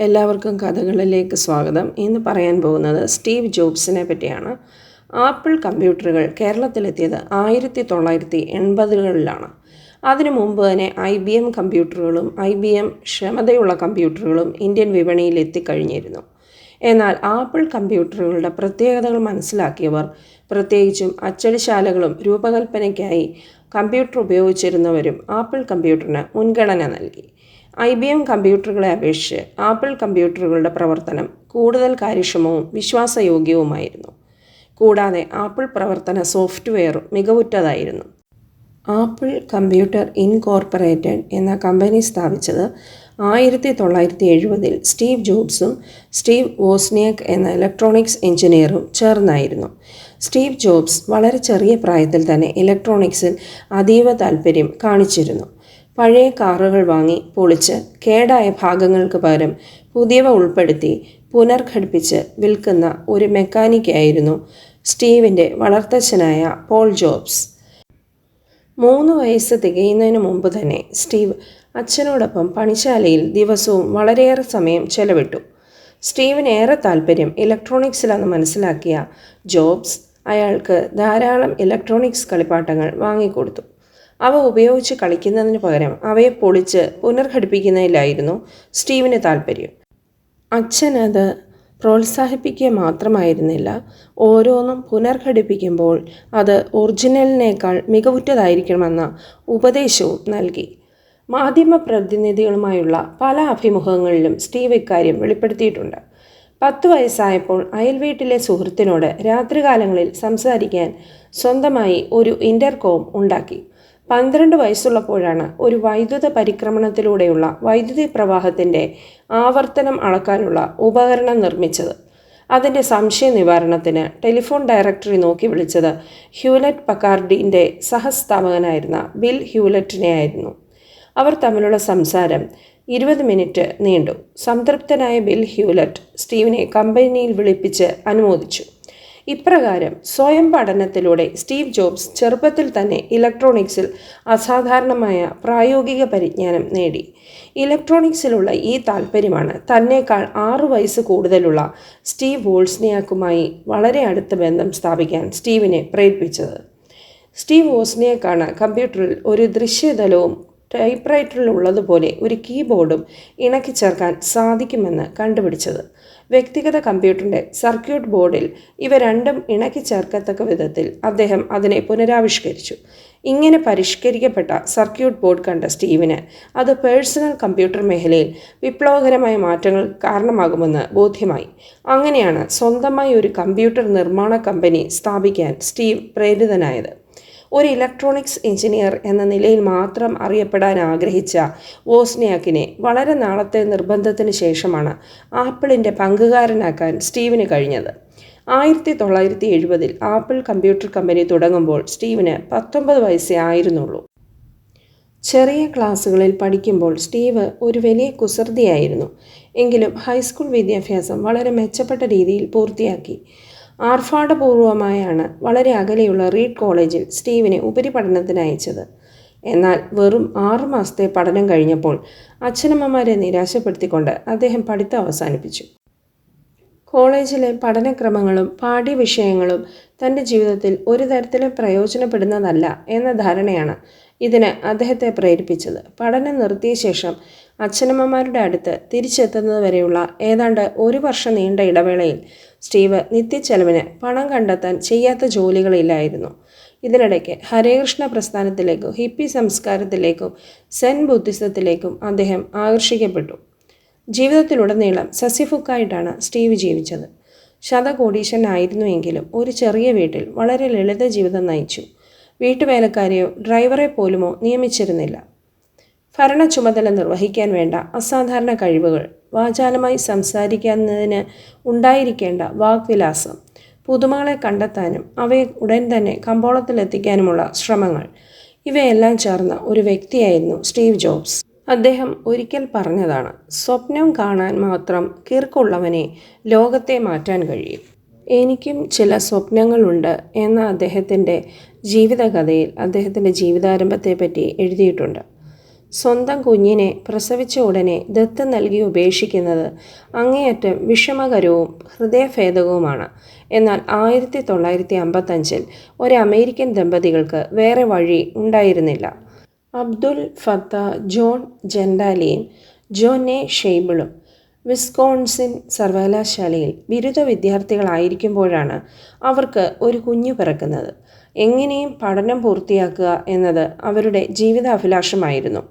എല്ലാവർക്കും കഥകളിലേക്ക് സ്വാഗതം. ഇന്ന് പറയാൻ പോകുന്നത് സ്റ്റീവ് ജോബ്സിനെ പറ്റിയാണ്. ആപ്പിൾ കമ്പ്യൂട്ടറുകൾ കേരളത്തിലെത്തിയത് ആയിരത്തി തൊള്ളായിരത്തി എൺപതുകളിലാണ് അതിനു മുമ്പ് തന്നെ ഐ ബി എം കമ്പ്യൂട്ടറുകളും ഐ ബി എം ക്ഷമതയുള്ള കമ്പ്യൂട്ടറുകളും ഇന്ത്യൻ വിപണിയിൽ എത്തിക്കഴിഞ്ഞിരുന്നു. എന്നാൽ ആപ്പിൾ കമ്പ്യൂട്ടറുകളുടെ പ്രത്യേകതകൾ മനസ്സിലാക്കിയവർ പ്രത്യേകിച്ചും അച്ചടിശാലകളും രൂപകൽപ്പനയ്ക്കായി കമ്പ്യൂട്ടർ ഉപയോഗിച്ചിരുന്നവരും ആപ്പിൾ കമ്പ്യൂട്ടറിന് മുൻഗണന നൽകി. ഐ ബി എം കമ്പ്യൂട്ടറുകളെ അപേക്ഷിച്ച് ആപ്പിൾ കമ്പ്യൂട്ടറുകളുടെ പ്രവർത്തനം കൂടുതൽ കാര്യക്ഷമവും വിശ്വാസയോഗ്യവുമായിരുന്നു. കൂടാതെ ആപ്പിൾ പ്രവർത്തന സോഫ്റ്റ്വെയറും മികവുറ്റതായിരുന്നു. ആപ്പിൾ കമ്പ്യൂട്ടർ ഇൻകോർപ്പറേറ്റഡ് എന്ന കമ്പനി സ്ഥാപിച്ചത് ആയിരത്തി തൊള്ളായിരത്തി എഴുപതിൽ സ്റ്റീവ് ജോബ്സും സ്റ്റീവ് വോസ്നിയക് എന്ന ഇലക്ട്രോണിക്സ് എഞ്ചിനീയറും ചേർന്നായിരുന്നു. സ്റ്റീവ് ജോബ്സ് വളരെ ചെറിയ പ്രായത്തിൽ തന്നെ ഇലക്ട്രോണിക്സിൽ അതീവ താൽപ്പര്യം കാണിച്ചിരുന്നു. പഴയ കാറുകൾ വാങ്ങി പൊളിച്ച് കേടായ ഭാഗങ്ങൾക്ക് പകരം പുതിയവ ഉൾപ്പെടുത്തി പുനർഘടിപ്പിച്ച് വിൽക്കുന്ന ഒരു മെക്കാനിക്കായിരുന്നു സ്റ്റീവിന്റെ വളർത്തച്ഛനായ പോൾ ജോബ്സ്. മൂന്ന് വയസ്സ് തികയുന്നതിന് മുമ്പ് തന്നെ സ്റ്റീവ് അച്ഛനോടൊപ്പം പണിശാലയിൽ ദിവസവും വളരെയേറെ സമയം ചെലവിട്ടു. സ്റ്റീവിന് ഏറെ താല്പര്യം ഇലക്ട്രോണിക്സിലാണെന്ന് മനസ്സിലാക്കിയ ജോബ്സ് അയാൾക്ക് ധാരാളം ഇലക്ട്രോണിക്സ് കളിപ്പാട്ടങ്ങൾ വാങ്ങിക്കൊടുത്തു. അവ ഉപയോഗിച്ച് കളിക്കുന്നതിന് പകരം അവയെ പൊളിച്ച് പുനർഘടിപ്പിക്കുന്നതിലായിരുന്നു സ്റ്റീവിന് താല്പര്യം അച്ഛനത് പ്രോത്സാഹിപ്പിക്കുക മാത്രമായിരുന്നില്ല. ഓരോന്നും പുനർഘടിപ്പിക്കുമ്പോൾ അത് ഒറിജിനലിനേക്കാൾ മികവുറ്റതായിരിക്കണമെന്ന ഉപദേശവും നൽകി. മാധ്യമ പ്രതിനിധികളുമായുള്ള പല അഭിമുഖങ്ങളിലും സ്റ്റീവ് ഇക്കാര്യം വെളിപ്പെടുത്തിയിട്ടുണ്ട്. പത്ത് വയസ്സായപ്പോൾ അയൽവീട്ടിലെ സുഹൃത്തിനോട് രാത്രികാലങ്ങളിൽ സംസാരിക്കാൻ സ്വന്തമായി ഒരു ഇന്റർകോം ഉണ്ടാക്കി. പന്ത്രണ്ട് വയസ്സുള്ളപ്പോഴാണ് ഒരു വൈദ്യുത പരിക്രമണത്തിലൂടെയുള്ള വൈദ്യുതി പ്രവാഹത്തിന്റെ ആവർത്തനം അളക്കാനുള്ള ഉപകരണം നിർമ്മിച്ചത്. അതിന്റെ സംശയ നിവാരണത്തിന് ടെലിഫോൺ ഡയറക്ടറി നോക്കി വിളിച്ചത് ഹ്യൂലറ്റ് പക്കാർഡിന്റെ സഹസ്ഥാപകനായിരുന്ന ബിൽ ഹ്യൂലറ്റിനെയായിരുന്നു. അവർ തമ്മിലുള്ള സംസാരം ഇരുപത് മിനിറ്റ് നീണ്ടു. സംതൃപ്തനായ ബിൽ ഹ്യൂലറ്റ് സ്റ്റീവിനെ കമ്പനിയിൽ വിളിപ്പിച്ച് അനുമോദിച്ചു. ഇപ്രകാരം സ്വയം പഠനത്തിലൂടെ സ്റ്റീവ് ജോബ്സ് ചെറുപ്പത്തിൽ തന്നെ ഇലക്ട്രോണിക്സിൽ അസാധാരണമായ പ്രായോഗിക പരിജ്ഞാനം നേടി. ഇലക്ട്രോണിക്സിലുള്ള ഈ താല്പര്യമാണ് തന്നെക്കാൾ ആറു വയസ്സ് കൂടുതലുള്ള സ്റ്റീവ് വോൾസ്നിയാക്കുമായി വളരെ അടുത്ത ബന്ധം സ്ഥാപിക്കാൻ സ്റ്റീവിനെ പ്രേരിപ്പിച്ചത്. സ്റ്റീവ് വോസ്നിയാക്കാണ് കമ്പ്യൂട്ടറിൽ ഒരു ദൃശ്യതലവും ടൈപ്പ് റൈറ്ററിലുള്ളതുപോലെ ഒരു കീബോർഡും ഇണക്കി ചേർക്കാൻ സാധിക്കുമെന്ന് കണ്ടുപിടിച്ചത്. വ്യക്തിഗത കമ്പ്യൂട്ടറിന്റെ സർക്യൂട്ട് ബോർഡിൽ ഇവ രണ്ടും ഇണക്കി ചേർക്കത്തക്ക വിധത്തിൽ അദ്ദേഹം അതിനെ പുനരാവിഷ്കരിച്ചു. ഇങ്ങനെ പരിഷ്കരിക്കപ്പെട്ട സർക്യൂട്ട് ബോർഡ് കണ്ട സ്റ്റീവിന് അത് പേഴ്സണൽ കമ്പ്യൂട്ടർ മേഖലയിൽ വിപ്ലവകരമായ മാറ്റങ്ങൾ കാരണമാകുമെന്ന് ബോധ്യമായി. അങ്ങനെയാണ് സ്വന്തമായി ഒരു കമ്പ്യൂട്ടർ നിർമ്മാണ കമ്പനി സ്ഥാപിക്കാൻ സ്റ്റീവ് പ്രേരിതനായത്. ഒരു ഇലക്ട്രോണിക്സ് എഞ്ചിനീയർ എന്ന നിലയിൽ മാത്രം അറിയപ്പെടാൻ ആഗ്രഹിച്ച വോസ്നിയാക്കിനെ വളരെ നാളത്തെ നിർബന്ധത്തിന് ശേഷമാണ് ആപ്പിളിന്റെ പങ്കുകാരനാക്കാൻ സ്റ്റീവിന് കഴിഞ്ഞത്. ആയിരത്തി തൊള്ളായിരത്തി എഴുപതിൽ ആപ്പിൾ കമ്പ്യൂട്ടർ കമ്പനി തുടങ്ങുമ്പോൾ സ്റ്റീവിന് പത്തൊമ്പത് വയസ്സേ ആയിരുന്നുള്ളൂ. ചെറിയ ക്ലാസ്സുകളിൽ പഠിക്കുമ്പോൾ സ്റ്റീവ് ഒരു വലിയ കുസൃതിയായിരുന്നു. എങ്കിലും ഹൈസ്കൂൾ വിദ്യാഭ്യാസം വളരെ മെച്ചപ്പെട്ട രീതിയിൽ പൂർത്തിയാക്കി. ആർഭാടപൂർവമായാണ് വളരെ അകലെയുള്ള റീഡ് കോളേജിൽ സ്റ്റീവിനെ ഉപരിപഠനത്തിന് അയച്ചത്. എന്നാൽ വെറും ആറു മാസത്തെ പഠനം കഴിഞ്ഞപ്പോൾ അച്ഛനമ്മമാരെ നിരാശപ്പെടുത്തിക്കൊണ്ട് അദ്ദേഹം പഠിത്തം അവസാനിപ്പിച്ചു. കോളേജിലെ പഠനക്രമങ്ങളും പാഠ്യവിഷയങ്ങളും തന്റെ ജീവിതത്തിൽ ഒരു തരത്തിലും പ്രയോജനപ്പെടുന്നതല്ല എന്ന ധാരണയാണ് ഇതിന് അദ്ദേഹത്തെ പ്രേരിപ്പിച്ചത്. പഠനം നിർത്തിയ ശേഷം അച്ഛനമ്മമാരുടെ അടുത്ത് തിരിച്ചെത്തുന്നതുവരെയുള്ള ഏതാണ്ട് ഒരു വർഷം നീണ്ട ഇടവേളയിൽ സ്റ്റീവ് നിത്യച്ചെലവിന് പണം കണ്ടെത്താൻ ചെയ്യാത്ത ജോലികളില്ലായിരുന്നു. ഇതിനിടയ്ക്ക് ഹരേകൃഷ്ണ പ്രസ്ഥാനത്തിലേക്കും ഹിപ്പി സംസ്കാരത്തിലേക്കും സെൻ ബുദ്ധിസത്തിലേക്കും അദ്ദേഹം ആകർഷിക്കപ്പെട്ടു. ജീവിതത്തിലുടനീളം സസ്യഫുക്കായിട്ടാണ് സ്റ്റീവ് ജീവിച്ചത്. ശതകോടീശനായിരുന്നുവെങ്കിലും ഒരു ചെറിയ വീട്ടിൽ വളരെ ലളിത ജീവിതം നയിച്ചു. വീട്ടുവേലക്കാരെയോ ഡ്രൈവറെ പോലുമോ നിയമിച്ചിരുന്നില്ല. ഭരണ ചുമതല നിർവഹിക്കാൻ വേണ്ട അസാധാരണ കഴിവുകൾ വാചാലമായി സംസാരിക്കുന്നതിന് ഉണ്ടായിരിക്കേണ്ട വാഗ്വിലാസം പുതുമകളെ കണ്ടെത്താനും അവയെ ഉടൻ തന്നെ കമ്പോളത്തിലെത്തിക്കാനുമുള്ള ശ്രമങ്ങൾ ഇവയെല്ലാം ചേർന്ന ഒരു വ്യക്തിയായിരുന്നു സ്റ്റീവ് ജോബ്സ്. അദ്ദേഹം ഒരിക്കൽ പറഞ്ഞതാണ് സ്വപ്നം കാണാൻ മാത്രം കീർക്കുള്ളവനെ ലോകത്തെ മാറ്റാൻ കഴിയും. എനിക്കും ചില സ്വപ്നങ്ങളുണ്ട് എന്ന അദ്ദേഹത്തിന്റെ ജീവിതകഥയിൽ അദ്ദേഹത്തിന്റെ ജീവിതാരംഭത്തെപ്പറ്റി എഴുതിയിട്ടുണ്ട്. സ്വന്തം കുഞ്ഞിനെ പ്രസവിച്ച ഉടനെ ദത്ത് നൽകി ഉപേക്ഷിക്കുന്നത് അങ്ങേയറ്റം വിഷമകരവും ഹൃദയഭേദകവുമാണ്. എന്നാൽ ആയിരത്തി തൊള്ളായിരത്തി അമ്പത്തഞ്ചിൽ ഒരു അമേരിക്കൻ ദമ്പതികൾക്ക് വേറെ വഴി ഉണ്ടായിരുന്നില്ല. അബ്ദുൽ ഫത്ത ജോൺ ജെൻഡാലിയും ജോനെ ഷെയ്ബിളും വിസ്കോൺസിൻ സർവകലാശാലയിൽ ബിരുദ വിദ്യാർത്ഥികളായിരിക്കുമ്പോഴാണ് അവർക്ക് ഒരു കുഞ്ഞു പിറക്കുന്നത്. എങ്ങനെയും പഠനം പൂർത്തിയാക്കുക എന്നത് അവരുടെ ജീവിതാഭിലാഷമായിരുന്നു.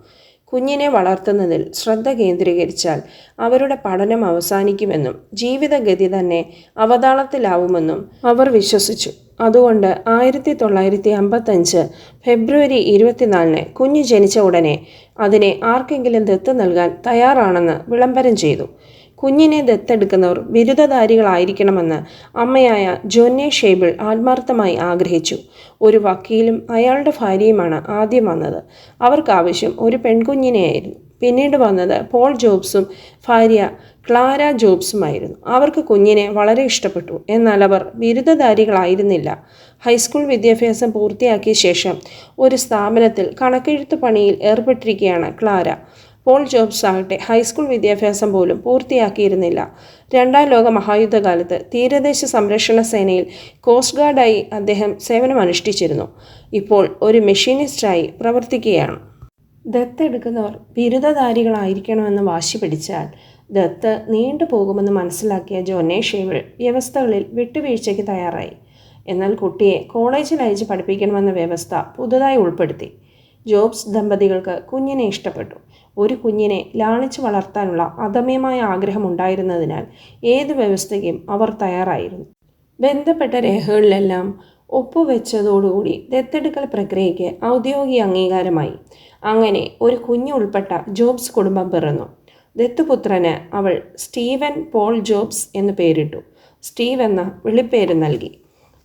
കുഞ്ഞിനെ വളർത്തുന്നതിൽ ശ്രദ്ധ കേന്ദ്രീകരിച്ചാൽ അവരുടെ പഠനം അവസാനിക്കുമെന്നും ജീവിതഗതി തന്നെ അവതാളത്തിലാവുമെന്നും അവർ വിശ്വസിച്ചു. അതുകൊണ്ട് ആയിരത്തി തൊള്ളായിരത്തി അമ്പത്തഞ്ച് ഫെബ്രുവരി ഇരുപത്തിനാലിന് കുഞ്ഞ് ജനിച്ച ഉടനെ അതിനെ ആർക്കെങ്കിലും ദത്ത് നൽകാൻ തയ്യാറാണെന്ന് വിളംബരം ചെയ്തു. കുഞ്ഞിനെ ദത്തെടുക്കുന്നവർ ബിരുദധാരികളായിരിക്കണമെന്ന് അമ്മയായ ജോന്നെ ഷേബിൾ ആത്മാർത്ഥമായി ആഗ്രഹിച്ചു. ഒരു വക്കീലും അയാളുടെ ഭാര്യയുമാണ് ആദ്യം വന്നത്. അവർക്കാവശ്യം ഒരു പെൺകുഞ്ഞിനെയായിരുന്നു. പിന്നീട് വന്നത് പോൾ ജോബ്സും ഭാര്യ ക്ലാര ജോബ്സുമായിരുന്നു. അവർക്ക് കുഞ്ഞിനെ വളരെ ഇഷ്ടപ്പെട്ടു. എന്നാൽ അവർ ബിരുദധാരികളായിരുന്നില്ല. ഹൈസ്കൂൾ വിദ്യാഭ്യാസം പൂർത്തിയാക്കിയ ശേഷം ഒരു സ്ഥാപനത്തിൽ കണക്കെഴുത്ത് പണിയിൽ ഏർപ്പെട്ടിരിക്കുകയാണ് ക്ലാര. പോൾ ജോബ്സ് ആകട്ടെ ഹൈസ്കൂൾ വിദ്യാഭ്യാസം പോലും പൂർത്തിയാക്കിയിരുന്നില്ല. രണ്ടാം ലോക മഹായുദ്ധകാലത്ത് തീരദേശ സംരക്ഷണ സേനയിൽ കോസ്റ്റ് ഗാർഡായി അദ്ദേഹം സേവനമനുഷ്ഠിച്ചിരുന്നു. ഇപ്പോൾ ഒരു മെഷീനിസ്റ്റായി പ്രവർത്തിക്കുകയാണ്. ദത്തെടുക്കുന്നവർ ബിരുദധാരികളായിരിക്കണമെന്ന് വാശി പിടിച്ചാൽ ദത്ത് നീണ്ടുപോകുമെന്ന് മനസ്സിലാക്കിയ ജോനെ ഷേവിൾ വ്യവസ്ഥകളിൽ വിട്ടുവീഴ്ചയ്ക്ക് തയ്യാറായി. എന്നാൽ കുട്ടിയെ കോളേജിൽ അയച്ച് പഠിപ്പിക്കണമെന്ന വ്യവസ്ഥ പുതുതായി ഉൾപ്പെടുത്തി. ജോബ്സ് ദമ്പതികൾക്ക് കുഞ്ഞിനെ ഇഷ്ടപ്പെട്ടു. ഒരു കുഞ്ഞിനെ ലാളിച്ചു വളർത്താനുള്ള അദമ്യമായ ആഗ്രഹം ഉണ്ടായിരുന്നതിനാൽ ഏത് വ്യവസ്ഥയ്ക്കും അവർ തയ്യാറായിരുന്നു. ബന്ധപ്പെട്ട രേഖകളിലെല്ലാം ഒപ്പുവെച്ചതോടുകൂടി ദത്തെടുക്കൽ പ്രക്രിയയ്ക്ക് ഔദ്യോഗിക അംഗീകാരമായി. അങ്ങനെ ഒരു കുഞ്ഞു ഉൾപ്പെട്ട ജോബ്സ് കുടുംബം പിറന്നു. ദത്തുപുത്രന് അവൾ സ്റ്റീവൻ പോൾ ജോബ്സ് എന്ന് പേരിട്ടു. സ്റ്റീവ് എന്ന വിളിപ്പേര് നൽകി.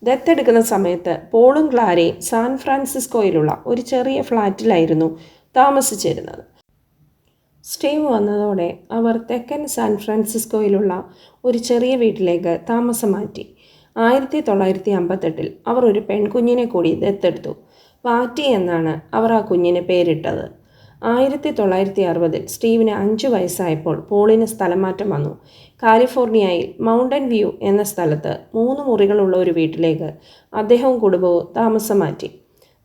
ദത്തെടുക്കുന്ന സമയത്ത് പോളും ക്ലാരയും സാൻ ഫ്രാൻസിസ്കോയിലുള്ള ഒരു ചെറിയ ഫ്ലാറ്റിലായിരുന്നു താമസിച്ചിരുന്നത്. സ്റ്റീവ് വന്നതോടെ അവർ തെക്കൻ സാൻ ഫ്രാൻസിസ്കോയിലുള്ള ഒരു ചെറിയ വീട്ടിലേക്ക് താമസം മാറ്റി. ആയിരത്തി തൊള്ളായിരത്തി അമ്പത്തെട്ടിൽ അവർ ഒരു പെൺകുഞ്ഞിനെ കൂടി ദത്തെടുത്തു. പാറ്റി എന്നാണ് അവർ ആ കുഞ്ഞിന് പേരിട്ടത്. ആയിരത്തി തൊള്ളായിരത്തി അറുപതിൽ സ്റ്റീവിന് അഞ്ച് വയസ്സായപ്പോൾ പോളിന് സ്ഥലമാറ്റം വന്നു. കാലിഫോർണിയയിൽ മൗണ്ടൻ വ്യൂ എന്ന സ്ഥലത്ത് മൂന്ന് മുറികളുള്ള ഒരു വീട്ടിലേക്ക് അദ്ദേഹവും കുടുംബവും താമസം മാറ്റി.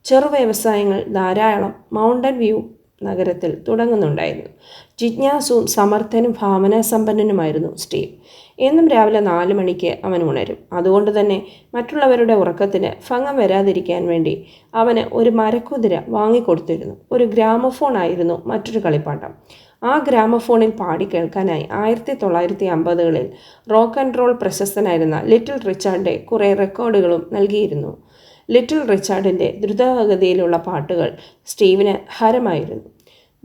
ചെറു വ്യവസായങ്ങൾ ധാരാളം മൗണ്ടൻ വ്യൂ നഗരത്തിൽ തുടങ്ങുന്നുണ്ടായിരുന്നു. ജിജ്ഞാസുവും സമർത്ഥനും ഭാവനാസമ്പന്നനുമായിരുന്നു സ്റ്റീവ്. എന്നും രാവിലെ നാല് മണിക്ക് അവൻ ഉണരും. അതുകൊണ്ട് തന്നെ മറ്റുള്ളവരുടെ ഉറക്കത്തിന് ഭംഗം വരാതിരിക്കാൻ വേണ്ടി അവന് ഒരു മരക്കുതിര വാങ്ങിക്കൊടുത്തിരുന്നു. ഒരു ഗ്രാമഫോൺ ആയിരുന്നു മറ്റൊരു കളിപ്പാട്ടം. ആ ഗ്രാമഫോണിൽ പാടി കേൾക്കാനായി ആയിരത്തി തൊള്ളായിരത്തി അമ്പതുകളിൽ റോക്ക് ആൻഡ് റോൾ പ്രശസ്തനായിരുന്ന ലിറ്റിൽ റിച്ചാർഡിന്റെ കുറേ റെക്കോർഡുകളും നൽകിയിരുന്നു. ലിറ്റിൽ റിച്ചാർഡിന്റെ ദ്രുതഗതിയിലുള്ള പാട്ടുകൾ സ്റ്റീവിന് ഹരമായിരുന്നു.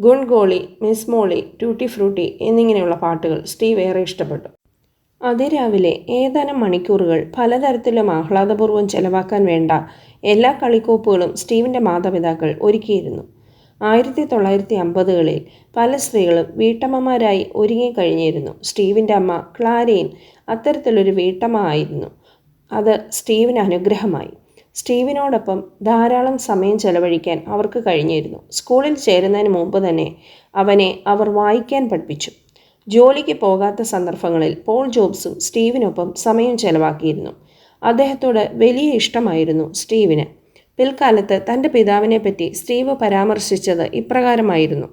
Good golly miss Molly tutti frutti എന്നിങ്ങനെയുള്ള പാട്ടുകൾ സ്റ്റീവ് ഏറെ ഇഷ്ടപ്പെട്ടു. അതിരാവിലെ ഏതാനും മണിക്കൂറുകൾ പലതരത്തിലും ആഹ്ലാദപൂർവം ചെലവാക്കാൻ വേണ്ട എല്ലാ കളിക്കോപ്പുകളും സ്റ്റീവിന്റെ മാതാപിതാക്കൾ ഒരുക്കിയിരുന്നു. ആയിരത്തി തൊള്ളായിരത്തി അമ്പതുകളിൽ പല സ്ത്രീകളും വീട്ടമ്മമാരായി ഒരുങ്ങിക്കഴിഞ്ഞിരുന്നു. സ്റ്റീവിന്റെ അമ്മ ക്ലാരീൻ അത്തരത്തിലൊരു വീട്ടമ്മ ആയിരുന്നു. അത് സ്റ്റീവിന് അനുഗ്രഹമായി. സ്റ്റീവിനോടൊപ്പം ധാരാളം സമയം ചെലവഴിക്കാൻ അവർക്ക് കഴിഞ്ഞിരുന്നു. സ്കൂളിൽ ചേരുന്നതിന് മുമ്പ് തന്നെ അവനെ അവർ വായിക്കാൻ പഠിപ്പിച്ചു. ജോലിക്ക് പോകാത്ത സന്ദർഭങ്ങളിൽ പോൾ ജോബ്സും സ്റ്റീവിനൊപ്പം സമയം ചെലവാക്കിയിരുന്നു. അദ്ദേഹത്തോട് വലിയ ഇഷ്ടമായിരുന്നു സ്റ്റീവിന്. പിൽക്കാലത്ത് തന്റെ പിതാവിനെ പറ്റി സ്റ്റീവ് പരാമർശിച്ചത് ഇപ്രകാരമായിരുന്നു.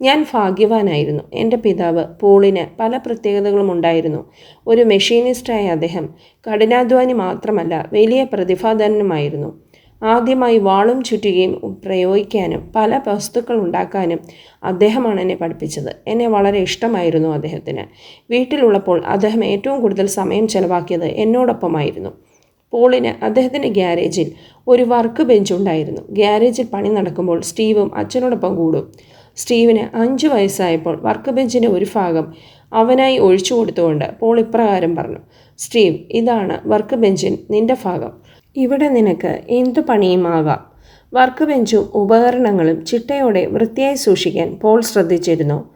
ഞാൻ ഭാഗ്യവാനായിരുന്നു. എന്റെ പിതാവ് പോളിന് പല പ്രത്യേകതകളും ഉണ്ടായിരുന്നു. ഒരു മെഷീനിസ്റ്റായ അദ്ദേഹം കഠിനാധ്വാനി മാത്രമല്ല വലിയ പ്രതിഭാധനനുമായിരുന്നു. ആദ്യമായി വാളും ചുറ്റുകയും പ്രയോഗിക്കാനും പല വസ്തുക്കൾ ഉണ്ടാക്കാനും അദ്ദേഹമാണ് എന്നെ പഠിപ്പിച്ചത്. എന്നെ വളരെ ഇഷ്ടമായിരുന്നു അദ്ദേഹത്തിന്. വീട്ടിലുള്ളപ്പോൾ അദ്ദേഹം ഏറ്റവും കൂടുതൽ സമയം ചെലവാക്കിയത് എന്നോടൊപ്പമായിരുന്നു. പോളിന് അദ്ദേഹത്തിന്റെ ഗ്യാരേജിൽ ഒരു വർക്ക് ബെഞ്ച് ഉണ്ടായിരുന്നു ഗ്യാരേജിൽ പണി നടക്കുമ്പോൾ സ്റ്റീവും അച്ഛനോടൊപ്പം കൂടും. സ്റ്റീവിന് അഞ്ച് വയസ്സായപ്പോൾ വർക്ക് ബെഞ്ചിന്റെ ഒരു ഭാഗം അവനായി ഒഴിച്ചു കൊടുത്തുകൊണ്ട് പോൾ ഇപ്രകാരം പറഞ്ഞു സ്റ്റീവ് ഇതാണ് വർക്ക് ബെഞ്ചിൻ നിന്റെ ഭാഗം. ഇവിടെ നിനക്ക് എന്തു പണിയുമാകാം? വർക്ക് ബെഞ്ചും ഉപകരണങ്ങളും ചിട്ടയോടെ വൃത്തിയായി സൂക്ഷിക്കാൻ പോൾ ശ്രദ്ധിച്ചിരുന്നു.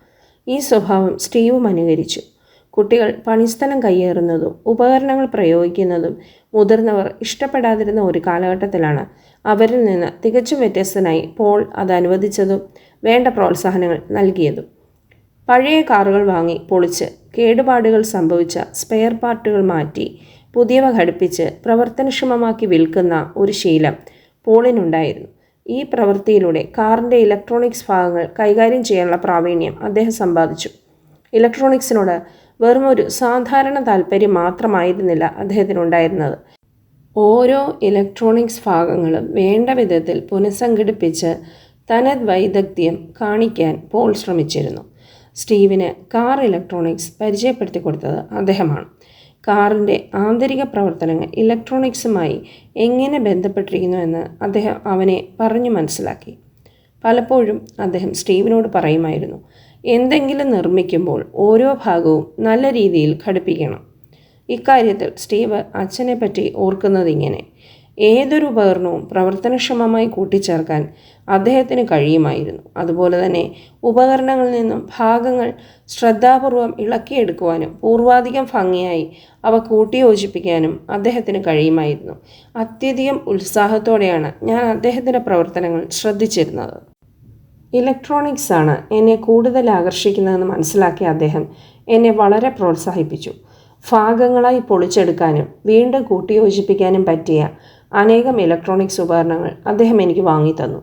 ഈ സ്വഭാവം സ്റ്റീവും അനുകരിച്ചു. കുട്ടികൾ പണിസ്ഥലം കയ്യേറുന്നതും ഉപകരണങ്ങൾ പ്രയോഗിക്കുന്നതും മുതിർന്നവർ ഇഷ്ടപ്പെടാതിരുന്ന ഒരു കാലഘട്ടത്തിലാണ്. അവരിൽ നിന്ന് തികച്ചും വ്യത്യസ്തനായി പോൾ അത് അനുവദിച്ചതും വേണ്ട പ്രോത്സാഹനങ്ങൾ നൽകിയതും. പഴയ കാറുകൾ വാങ്ങി പൊളിച്ച് കേടുപാടുകൾ സംഭവിച്ച സ്പെയർ പാർട്ടുകൾ മാറ്റി പുതിയവ ഘടിപ്പിച്ച് പ്രവർത്തനക്ഷമമാക്കി വിൽക്കുന്ന ഒരു ശീലം പോളിനുണ്ടായിരുന്നു. ഈ പ്രവൃത്തിയിലൂടെ കാറിന്റെ ഇലക്ട്രോണിക്സ് ഭാഗങ്ങൾ കൈകാര്യം ചെയ്യാനുള്ള പ്രാവീണ്യം അദ്ദേഹം സമ്പാദിച്ചു. ഇലക്ട്രോണിക്സിനോട് വെറും ഒരു സാധാരണ താല്പര്യം മാത്രമായിരുന്നില്ല അദ്ദേഹത്തിനുണ്ടായിരുന്നത്. ഓരോ ഇലക്ട്രോണിക്സ് ഭാഗങ്ങളും വേണ്ട വിധത്തിൽ പുനഃസംഘടിപ്പിച്ച് തനത് വൈദഗ്ധ്യം കാണിക്കാൻ പോൾ ശ്രമിച്ചിരുന്നു. സ്റ്റീവിന് കാർ ഇലക്ട്രോണിക്സ് പരിചയപ്പെടുത്തി കൊടുത്തത് അദ്ദേഹമാണ്. കാറിന്റെ ആന്തരിക പ്രവർത്തനങ്ങൾ ഇലക്ട്രോണിക്സുമായി എങ്ങനെ ബന്ധപ്പെട്ടിരിക്കുന്നുവെന്ന് അദ്ദേഹം അവനെ പറഞ്ഞു മനസ്സിലാക്കി. പലപ്പോഴും അദ്ദേഹം സ്റ്റീവിനോട് പറയുമായിരുന്നു എന്തെങ്കിലും നിർമ്മിക്കുമ്പോൾ ഓരോ ഭാഗവും നല്ല രീതിയിൽ ഘടിപ്പിക്കണം. ഇക്കാര്യത്തിൽ സ്റ്റീവ് അച്ഛനെ പറ്റി ഓർക്കുന്നത് ഇങ്ങനെ ഏതൊരു ഉപകരണവും പ്രവർത്തനക്ഷമമായി കൂട്ടിച്ചേർക്കാൻ അദ്ദേഹത്തിന് കഴിയുമായിരുന്നു. അതുപോലെ തന്നെ ഉപകരണങ്ങളിൽ നിന്നും ഭാഗങ്ങൾ ശ്രദ്ധാപൂർവം ഇളക്കിയെടുക്കുവാനും പൂർവാധികം ഭംഗിയായി അവ കൂട്ടിയോജിപ്പിക്കാനും അദ്ദേഹത്തിന് കഴിയുമായിരുന്നു. അത്യധികം ഉത്സാഹത്തോടെയാണ് ഞാൻ അദ്ദേഹത്തിന്റെ പ്രവർത്തനങ്ങൾ ശ്രദ്ധിച്ചിരുന്നത്. ഇലക്ട്രോണിക്സ് ആണ് എന്നെ കൂടുതൽ ആകർഷിക്കുന്നതെന്ന് മനസ്സിലാക്കിയ അദ്ദേഹം എന്നെ വളരെ പ്രോത്സാഹിപ്പിച്ചു. ഭാഗങ്ങളായി പൊളിച്ചെടുക്കാനും വീണ്ടും കൂട്ടിയോജിപ്പിക്കാനും പറ്റിയ അനേകം ഇലക്ട്രോണിക്സ് ഉപകരണങ്ങൾ അദ്ദേഹം എനിക്ക് വാങ്ങിത്തന്നു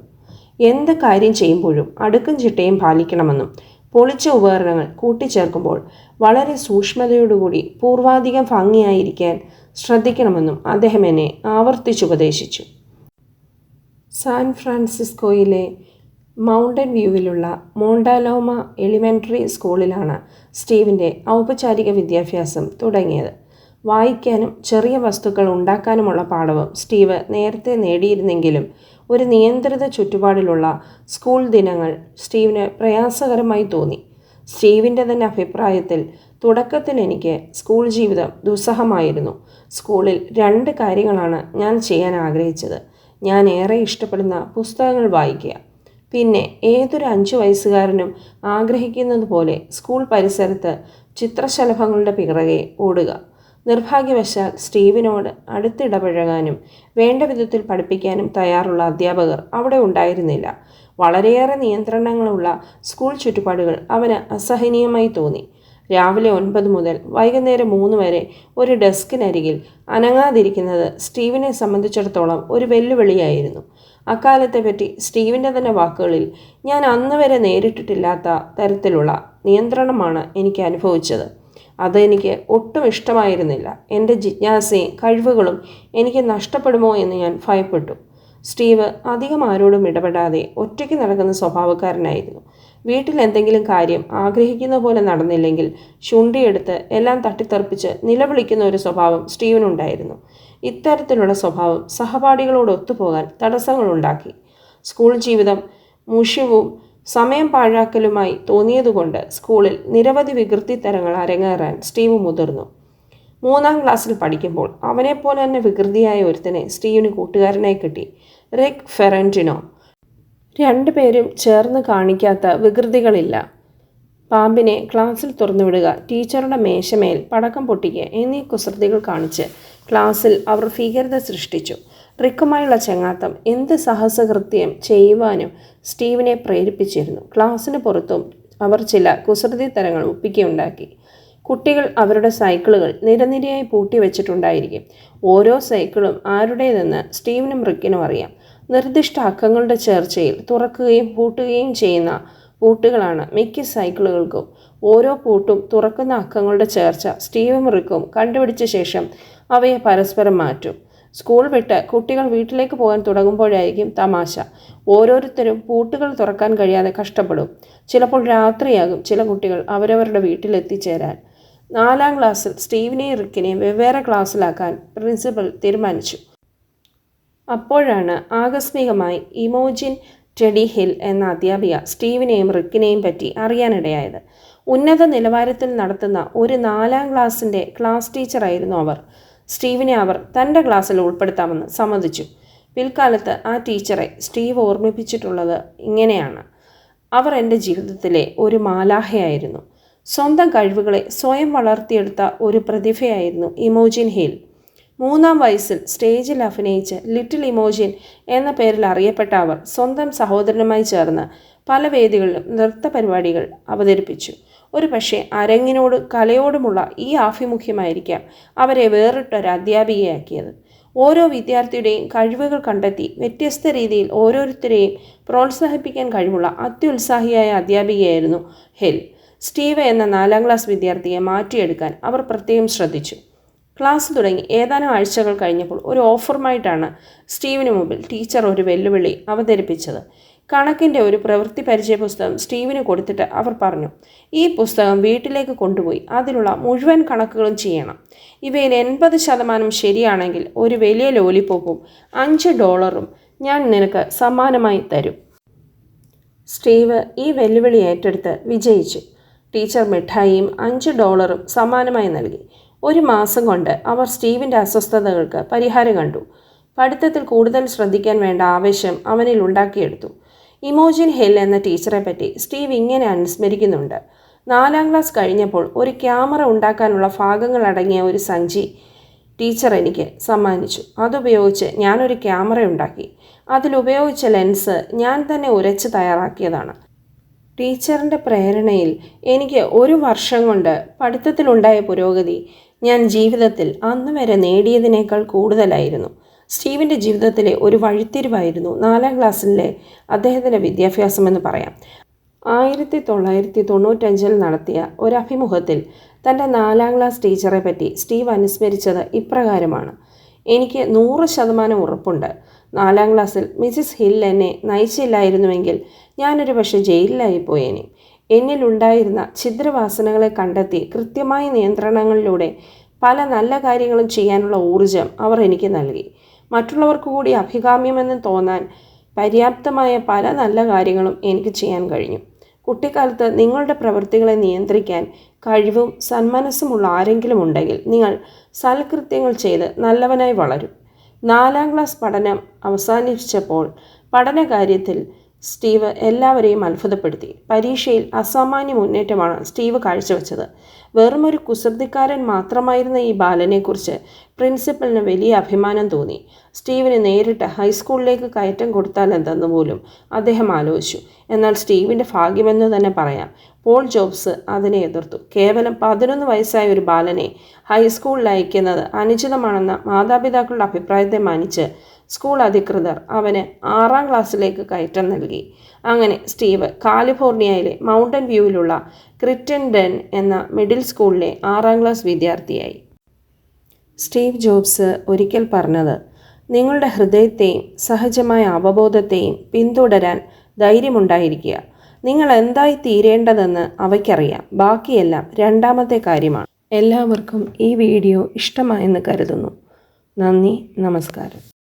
എന്ത് കാര്യം ചെയ്യുമ്പോഴും അടുക്കും ചിട്ടയും പാലിക്കണമെന്നും പൊളിച്ച ഉപകരണങ്ങൾ കൂട്ടിച്ചേർക്കുമ്പോൾ വളരെ സൂക്ഷ്മതയോടുകൂടി പൂർവാധികം ഭംഗിയായിരിക്കാൻ ശ്രദ്ധിക്കണമെന്നും അദ്ദേഹം എന്നെ ആവർത്തിച്ചുപദേശിച്ചു സാൻ ഫ്രാൻസിസ്കോയിലെ മൗണ്ടൻ വ്യൂവിലുള്ള മോണ്ടാലോമ എലിമെന്ററി സ്കൂളിലാണ് സ്റ്റീവിന്റെ ഔപചാരിക വിദ്യാഭ്യാസം തുടങ്ങിയത്. വായിക്കാനും ചെറിയ വസ്തുക്കൾ ഉണ്ടാക്കാനുമുള്ള പാഠവും സ്റ്റീവ് നേരത്തെ നേടിയിരുന്നെങ്കിലും ഒരു നിയന്ത്രിത ചുറ്റുപാടിലുള്ള സ്കൂൾ ദിനങ്ങൾ സ്റ്റീവിന് പ്രയാസകരമായി തോന്നി. സ്റ്റീവിന്റെ തന്നെ അഭിപ്രായത്തിൽ തുടക്കത്തിൽ എനിക്ക് സ്കൂൾ ജീവിതം ദുസ്സഹമായിരുന്നു. സ്കൂളിൽ രണ്ട് കാര്യങ്ങളാണ് ഞാൻ ചെയ്യാൻ ആഗ്രഹിച്ചത്. ഞാൻ ഏറെ ഇഷ്ടപ്പെടുന്ന പുസ്തകങ്ങൾ വായിക്കുക. പിന്നെ ഏതൊരു അഞ്ചു വയസ്സുകാരനും ആഗ്രഹിക്കുന്നത് പോലെ സ്കൂൾ പരിസരത്ത് ചിത്രശലഭങ്ങളുടെ പിറകെ ഓടുക. നിർഭാഗ്യവശാൽ സ്റ്റീവിനോട് അടുത്തിടപഴകാനും വേണ്ട വിധത്തിൽ പഠിപ്പിക്കാനും തയ്യാറുള്ള അധ്യാപകർ അവിടെ ഉണ്ടായിരുന്നില്ല. വളരെയേറെ നിയന്ത്രണങ്ങളുള്ള സ്കൂൾ ചുറ്റുപാടുകൾ അവന് അസഹനീയമായി തോന്നി. രാവിലെ ഒൻപത് മുതൽ വൈകുന്നേരം മൂന്ന് വരെ ഒരു ഡെസ്കിനരികിൽ അനങ്ങാതിരിക്കുന്നത് സ്റ്റീവിനെ സംബന്ധിച്ചിടത്തോളം ഒരു വെല്ലുവിളിയായിരുന്നു. അക്കാലത്തെപ്പറ്റി സ്റ്റീവിന്റെ തന്നെ വാക്കുകളിൽ ഞാൻ അന്ന് വരെ നേരിട്ടിട്ടില്ലാത്ത തരത്തിലുള്ള നിയന്ത്രണമാണ് എനിക്ക് അനുഭവിച്ചത്. അതെനിക്ക് ഒട്ടും ഇഷ്ടമായിരുന്നില്ല. എന്റെ ജിജ്ഞാസയും കഴിവുകളും എനിക്ക് നഷ്ടപ്പെടുമോ എന്ന് ഞാൻ ഭയപ്പെട്ടു. സ്റ്റീവ് അധികം ആരോടും ഇടപെടാതെ ഒറ്റയ്ക്ക് നടക്കുന്ന സ്വഭാവക്കാരനായിരുന്നു. വീട്ടിൽ എന്തെങ്കിലും കാര്യം ആഗ്രഹിക്കുന്ന പോലെ നടന്നില്ലെങ്കിൽ ശുണ്ടിയെടുത്ത് എല്ലാം തട്ടിത്തെറിപ്പിച്ച് നിലവിളിക്കുന്ന ഒരു സ്വഭാവം സ്റ്റീവിനുണ്ടായിരുന്നു. ഇത്തരത്തിലുള്ള സ്വഭാവം സഹപാഠികളോട് ഒത്തുപോകാൻ തടസ്സങ്ങളുണ്ടാക്കി. സ്കൂൾ ജീവിതം മുഷ്യവും സമയം പാഴാക്കലുമായി തോന്നിയതുകൊണ്ട് സ്കൂളിൽ നിരവധി വികൃതിത്തരങ്ങൾ അരങ്ങേറാൻ സ്റ്റീവ് മുതിർന്നു. മൂന്നാം ക്ലാസ്സിൽ പഠിക്കുമ്പോൾ അവനെപ്പോലെ തന്നെ വികൃതിയായ ഒരുത്തനെ സ്റ്റീവിന് കൂട്ടുകാരനായി കിട്ടി റിക് ഫെറന്റിനോ. രണ്ടുപേരും ചേർന്ന് കാണിക്കാത്ത വികൃതികളില്ല. പാമ്പിനെ ക്ലാസ്സിൽ തുറന്നുവിടുക ടീച്ചറുടെ മേശമേൽ പടക്കം പൊട്ടിക്കുക എന്നീ കുസൃതികൾ കാണിച്ച് ക്ലാസ്സിൽ അവർ ഭീകരത സൃഷ്ടിച്ചു. റിക്കുമായുള്ള ചങ്ങാത്തം എന്ത് സാഹസകൃത്യം ചെയ്യുവാനും സ്റ്റീവിനെ പ്രേരിപ്പിച്ചിരുന്നു. ക്ലാസ്സിന് പുറത്തും അവർ ചില കുസൃതി തരങ്ങൾ ഒപ്പിക്കുകയുണ്ടാക്കി. കുട്ടികൾ അവരുടെ സൈക്കിളുകൾ നിരനിരയായി പൂട്ടി വെച്ചിട്ടുണ്ടായിരിക്കും ഓരോ സൈക്കിളും ആരുടേതെന്ന് സ്റ്റീവിനും റിക്കിനും അറിയാം. നിർദ്ദിഷ്ട അക്കങ്ങളുടെ ചേർച്ചയിൽ തുറക്കുകയും പൂട്ടുകയും ചെയ്യുന്ന പൂട്ടുകളാണ് മിക്ക സൈക്കിളുകൾക്കും. ഓരോ പൂട്ടും തുറക്കുന്ന അക്കങ്ങളുടെ ചേർച്ച സ്റ്റീവും റിക്കും കണ്ടുപിടിച്ച ശേഷം അവയെ പരസ്പരം മാറ്റും. സ്കൂൾ വിട്ട് കുട്ടികൾ വീട്ടിലേക്ക് പോകാൻ തുടങ്ങുമ്പോഴായിരിക്കും തമാശ. ഓരോരുത്തരും പൂട്ടുകൾ തുറക്കാൻ കഴിയാതെ കഷ്ടപ്പെടും. ചിലപ്പോൾ രാത്രിയാകും ചില കുട്ടികൾ അവരവരുടെ വീട്ടിലെത്തിച്ചേരാൻ. നാലാം ക്ലാസ്സിൽ സ്റ്റീവിനെയും റിക്കിനെയും വെവ്വേറെ ക്ലാസ്സിലാക്കാൻ പ്രിൻസിപ്പൽ തീരുമാനിച്ചു. അപ്പോഴാണ് ആകസ്മികമായി ഇമോജിൻ ടെഡി ഹിൽ എന്ന അധ്യാപിക സ്റ്റീവിനെയും റിക്കിനെയും പറ്റി അറിയാനിടയായത്. ഉന്നത നിലവാരത്തിൽ നടത്തുന്ന ഒരു നാലാം ക്ലാസ്സിന്റെ ക്ലാസ് ടീച്ചറായിരുന്നു അവർ. സ്റ്റീവിനെ അവർ തന്റെ ക്ലാസ്സിൽ ഉൾപ്പെടുത്താമെന്ന് സമ്മതിച്ചു. പിൽക്കാലത്ത് ആ ടീച്ചറെ സ്റ്റീവ് ഓർമ്മിപ്പിച്ചിട്ടുള്ളത് ഇങ്ങനെയാണ്. അവർ എന്റെ ജീവിതത്തിലെ ഒരു മാലാഹയായിരുന്നു. സ്വന്തം കഴിവുകളെ സ്വയം വളർത്തിയെടുത്ത ഒരു പ്രതിഭയായിരുന്നു ഇമോജിൻ ഹിൽ. മൂന്നാം വയസ്സിൽ സ്റ്റേജിൽ അഭിനയിച്ച് ലിറ്റിൽ ഇമോജിൻ എന്ന പേരിൽ അറിയപ്പെട്ട അവർ സ്വന്തം സഹോദരനുമായി ചേർന്ന് പല വേദികളിലും നൃത്ത പരിപാടികൾ അവതരിപ്പിച്ചു. ഒരു പക്ഷേ അരങ്ങിനോട് കലയോടുമുള്ള ഈ ആഭിമുഖ്യമായിരിക്കാം അവരെ വേറിട്ടൊരു അധ്യാപികയാക്കിയത്. ഓരോ വിദ്യാർത്ഥിയുടെയും കഴിവുകൾ കണ്ടെത്തി വ്യത്യസ്ത രീതിയിൽ ഓരോരുത്തരെയും പ്രോത്സാഹിപ്പിക്കാൻ കഴിവുള്ള അത്യുത്സാഹിയായ അധ്യാപികയായിരുന്നു ഹെൽ. സ്റ്റീവ് എന്ന നാലാം ക്ലാസ് വിദ്യാർത്ഥിയെ മാറ്റിയെടുക്കാൻ അവർ പ്രത്യേകം ശ്രദ്ധിച്ചു. ക്ലാസ് തുടങ്ങി ഏതാനും ആഴ്ചകൾ കഴിഞ്ഞപ്പോൾ ഒരു ഓഫറുമായിട്ടാണ് സ്റ്റീവിന് മുമ്പിൽ ടീച്ചർ ഒരു വെല്ലുവിളി അവതരിപ്പിച്ചത്. കണക്കിന്റെ ഒരു പ്രവൃത്തി പരിചയ പുസ്തകം സ്റ്റീവിന് കൊടുത്തിട്ട് അവർ പറഞ്ഞു ഈ പുസ്തകം വീട്ടിലേക്ക് കൊണ്ടുപോയി അതിലുള്ള മുഴുവൻ കണക്കുകളും ചെയ്യണം. ഇവയിൽ എൺപത് ശതമാനം ശരിയാണെങ്കിൽ ഒരു വലിയ ലോലിപ്പോപ്പും അഞ്ച് ഡോളറും ഞാൻ നിനക്ക് സമ്മാനമായി തരും. സ്റ്റീവ് ഈ വെല്ലുവിളി ഏറ്റെടുത്ത് വിജയിച്ചു. ടീച്ചർ മിഠായിയും അഞ്ച് ഡോളറും സമ്മാനമായി നൽകി. ഒരു മാസം കൊണ്ട് അവർ സ്റ്റീവിന്റെ അസ്വസ്ഥതകൾക്ക് പരിഹാരം കണ്ടു. പഠിത്തത്തിൽ കൂടുതൽ ശ്രദ്ധിക്കാൻ വേണ്ട ആവേശം അവനിൽ ഉണ്ടാക്കിയെടുത്തു. ഇമോജിൻ ഹെൽ എന്ന ടീച്ചറെ പറ്റി സ്റ്റീവ് ഇങ്ങനെ അനുസ്മരിക്കുന്നുണ്ട്. നാലാം ക്ലാസ് കഴിഞ്ഞപ്പോൾ ഒരു ക്യാമറ ഉണ്ടാക്കാനുള്ള ഭാഗങ്ങൾ അടങ്ങിയ ഒരു സഞ്ചി ടീച്ചർ എനിക്ക് സമ്മാനിച്ചു. അതുപയോഗിച്ച് ഞാനൊരു ക്യാമറ ഉണ്ടാക്കി. അതിലുപയോഗിച്ച ലെൻസ് ഞാൻ തന്നെ ഉരച്ച് തയ്യാറാക്കിയതാണ്. ടീച്ചറിന്റെ പ്രേരണയിൽ എനിക്ക് ഒരു വർഷം കൊണ്ട് പഠിത്തത്തിലുണ്ടായ പുരോഗതി ഞാൻ ജീവിതത്തിൽ അന്ന് വരെ നേടിയതിനേക്കാൾ കൂടുതലായിരുന്നു. സ്റ്റീവിന്റെ ജീവിതത്തിലെ ഒരു വഴിത്തിരിവായിരുന്നു നാലാം ക്ലാസ്സിലെ അദ്ദേഹത്തിന്റെ വിദ്യാഭ്യാസമെന്ന് പറയാം. ആയിരത്തി തൊള്ളായിരത്തി തൊണ്ണൂറ്റഞ്ചിൽ നടത്തിയ ഒരു അഭിമുഖത്തിൽ തന്റെ നാലാം ക്ലാസ് ടീച്ചറെ പറ്റി സ്റ്റീവ് അനുസ്മരിച്ചത് ഇപ്രകാരമാണ്. എനിക്ക് നൂറ് ശതമാനം ഉറപ്പുണ്ട്. നാലാം ക്ലാസ്സിൽ മിസ്സിസ് ഹിൽ എന്നെ നയിച്ചില്ലായിരുന്നുവെങ്കിൽ ഞാനൊരു പക്ഷേ ജയിലിലായി പോയേനെ എന്നിലുണ്ടായിരുന്ന ഛിദ്രവാസനകളെ കണ്ടെത്തി കൃത്യമായ നിയന്ത്രണങ്ങളിലൂടെ പല നല്ല കാര്യങ്ങളും ചെയ്യാനുള്ള ഊർജം അവർ എനിക്ക് നൽകി. മറ്റുള്ളവർക്ക് കൂടി അഭികാമ്യമെന്ന് തോന്നാൻ പര്യാപ്തമായ പല നല്ല കാര്യങ്ങളും എനിക്ക് ചെയ്യാൻ കഴിഞ്ഞു. കുട്ടിക്കാലത്ത് നിങ്ങളുടെ പ്രവൃത്തികളെ നിയന്ത്രിക്കാൻ കഴിവും സന്മനസ്സുമുള്ള ആരെങ്കിലും ഉണ്ടെങ്കിൽ നിങ്ങൾ സൽകൃത്യങ്ങൾ ചെയ്ത് നല്ലവനായി വളരും. നാലാം ക്ലാസ് പഠനം അവസാനിച്ചപ്പോൾ പഠനകാര്യത്തിൽ സ്റ്റീവ് എല്ലാവരെയും അത്ഭുതപ്പെടുത്തി. പരീക്ഷയിൽ അസാമാന്യ മുന്നേറ്റമാണ് സ്റ്റീവ് കാഴ്ചവെച്ചത്. വെറുമൊരു കുസൃതിക്കാരൻ മാത്രമായിരുന്ന ഈ ബാലനെക്കുറിച്ച് പ്രിൻസിപ്പലിന് വലിയ അഭിമാനം തോന്നി. സ്റ്റീവിന് നേരിട്ട് ഹൈസ്കൂളിലേക്ക് കയറ്റം കൊടുത്താൽ എന്തെന്ന് പോലും അദ്ദേഹം ആലോചിച്ചു. എന്നാൽ സ്റ്റീവിന്റെ ഭാഗ്യമെന്ന് തന്നെ പറയാം. പോൾ ജോബ്സ് അതിനെ എതിർത്തു. കേവലം പതിനൊന്ന് വയസ്സായ ഒരു ബാലനെ ഹൈസ്കൂളിൽ അയക്കുന്നത് അനുചിതമാണെന്ന മാതാപിതാക്കളുടെ അഭിപ്രായത്തെ മാനിച്ച് സ്കൂൾ അധികൃതർ അവന് ആറാം ക്ലാസ്സിലേക്ക് കയറ്റം നൽകി. അങ്ങനെ സ്റ്റീവ് കാലിഫോർണിയയിലെ മൗണ്ടൻ വ്യൂവിലുള്ള ക്രിറ്റൻഡൻ എന്ന മിഡിൽ സ്കൂളിലെ ആറാം ക്ലാസ് വിദ്യാർത്ഥിയായി. സ്റ്റീവ് ജോബ്സ് ഒരിക്കൽ പറഞ്ഞത് നിങ്ങളുടെ ഹൃദയത്തെയും സഹജമായ അവബോധത്തെയും പിന്തുടരാൻ ധൈര്യമുണ്ടായിരിക്കുക. നിങ്ങൾ എന്തായി തീരേണ്ടതെന്ന് അവയ്ക്കറിയാം. ബാക്കിയെല്ലാം രണ്ടാമത്തെ കാര്യമാണ്. എല്ലാവർക്കും ഈ വീഡിയോ ഇഷ്ടമായെന്ന് കരുതുന്നു. നന്ദി നമസ്കാരം.